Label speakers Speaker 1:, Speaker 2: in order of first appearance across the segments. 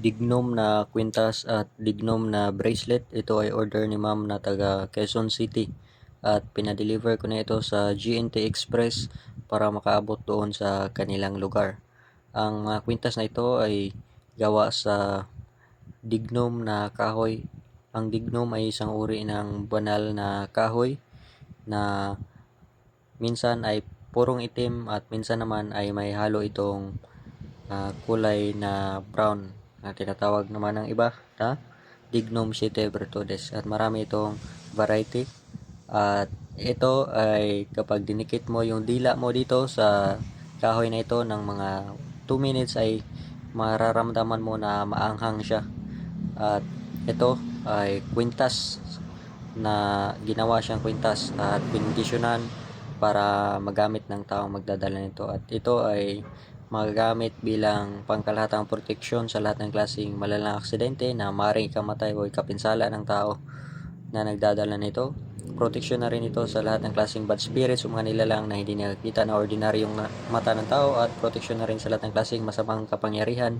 Speaker 1: Dignum na kwintas at Dignum na bracelet. Ito ay order ni ma'am na taga Quezon City. At pinadeliver ko na ito sa GNT Express para makaabot doon sa kanilang lugar. Ang mga kwintas na ito ay gawa sa Dignum na kahoy. Ang Dignum ay isang uri ng banal na kahoy na minsan ay purong itim at minsan naman ay may halo itong ah, kulay na brown na tinatawag naman ng iba na Dignum Siete Virtudes at marami itong variety. At ito ay kapag dinikit mo yung dila mo dito sa kahoy na ito ng mga 2 minutes ay mararamdaman mo na maanghang siya. At ito ay kwintas na ginawa siyang kwintas at binindisyonan para magamit ng taong magdadala nito. At ito ay magagamit bilang pangkalahatang proteksyon sa lahat ng klaseng malalang aksidente na maaaring ikamatay o ikapinsala ng tao na nagdadala nito. Proteksyon na rin ito sa lahat ng klaseng bad spirits o mga nilalang na hindi nakikita na ordinaryong na- mata ng tao at proteksyon na rin sa lahat ng klaseng masamang kapangyarihan.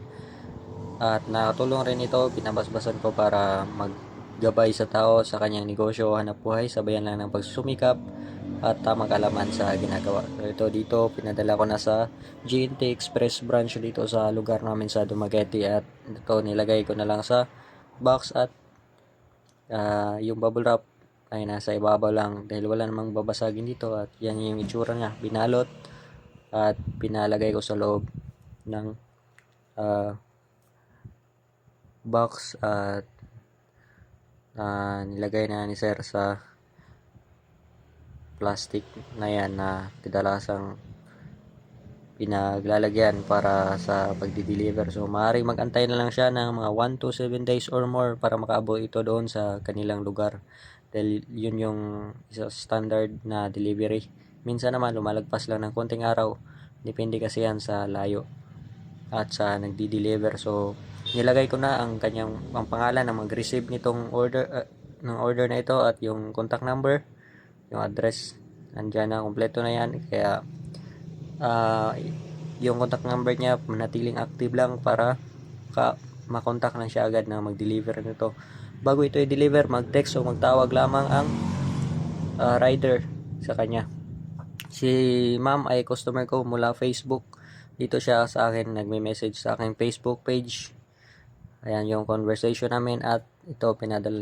Speaker 1: At nakatulong rin ito, pinabasbasan ko para maggabay sa tao sa kanyang negosyo o hanap buhay, sabayan lang ng pagsusumikap at tamang kalaman sa ginagawa. So ito dito, pinadala ko na sa GNT Express branch dito sa lugar namin sa Dumaguete at ito nilagay ko na lang sa box at ah, yung bubble wrap ay nasa ibabaw lang dahil wala namang babasagin dito at yan yung itsura niya. Binalot at pinalagay ko sa loob ng ah, box at ah, nilagay na ni sir sa plastic na yan na kadalasang pinaglalagyan para sa pagdi-deliver. So, maaaring mag-antay na lang siya ng mga 1 to 7 days or more para makaabot ito doon sa kanilang lugar. Dahil yun yung isa sa standard na delivery. Minsan naman, lumalagpas lang ng konting araw. Depende kasi yan sa layo at sa nagdi-deliver. So, nilagay ko na ang kanyang ang pangalan na mag-receive nitong order uh, ng order na ito at yung contact number, yung address. Nandiyan na, kompleto na yan. Kaya, ah, yung contact number niya manatiling active lang para ka makontak na siya agad na mag-deliver nito. Bago ito i-deliver, mag-text o magtawag lamang ang ah, rider sa kanya. Si ma'am ay customer ko mula Facebook. Dito siya sa akin nagme-message sa aking Facebook page. Ayan yung conversation namin at ito pinadala